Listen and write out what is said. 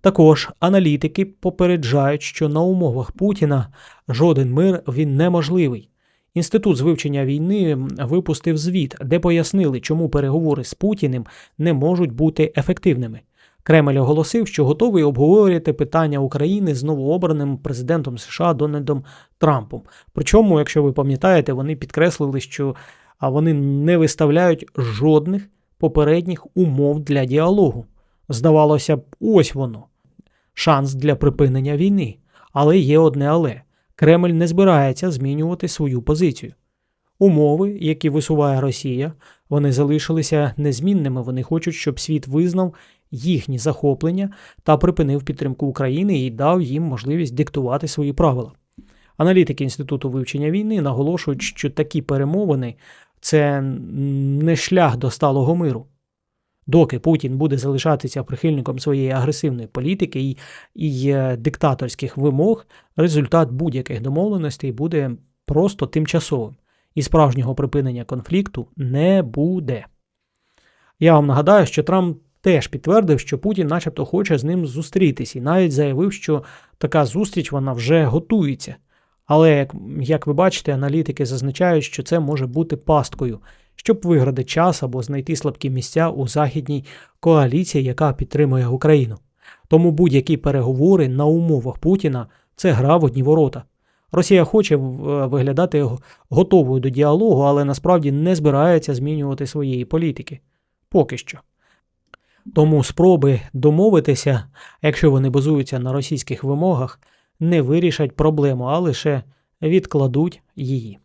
Також аналітики попереджають, що на умовах Путіна жоден мир він неможливий. Інститут з вивчення війни випустив звіт, де пояснили, чому переговори з Путіним не можуть бути ефективними. Кремль оголосив, що готовий обговорювати питання України з новообраним президентом США Дональдом Трампом. Причому, якщо ви пам'ятаєте, вони підкреслили, що вони не виставляють жодних попередніх умов для діалогу. Здавалося б, ось воно шанс для припинення війни. Але є одне але Кремль не збирається змінювати свою позицію. Умови, які висуває Росія, вони залишилися незмінними. Вони хочуть, щоб світ визнав їхні захоплення та припинив підтримку України і дав їм можливість диктувати свої правила. Аналітики Інституту вивчення війни наголошують, що такі перемовини це не шлях до сталого миру. Доки Путін буде залишатися прихильником своєї агресивної політики і, і диктаторських вимог, результат будь-яких домовленостей буде просто тимчасовим, і справжнього припинення конфлікту не буде. Я вам нагадаю, що Трамп теж підтвердив, що Путін, начебто, хоче з ним зустрітись, і навіть заявив, що така зустріч вона вже готується. Але, як, як ви бачите, аналітики зазначають, що це може бути пасткою, щоб виграти час або знайти слабкі місця у західній коаліції, яка підтримує Україну. Тому будь-які переговори на умовах Путіна це гра в одні ворота. Росія хоче виглядати го- готовою до діалогу, але насправді не збирається змінювати своєї політики. Поки що. Тому спроби домовитися, якщо вони базуються на російських вимогах, не вирішать проблему, а лише відкладуть її.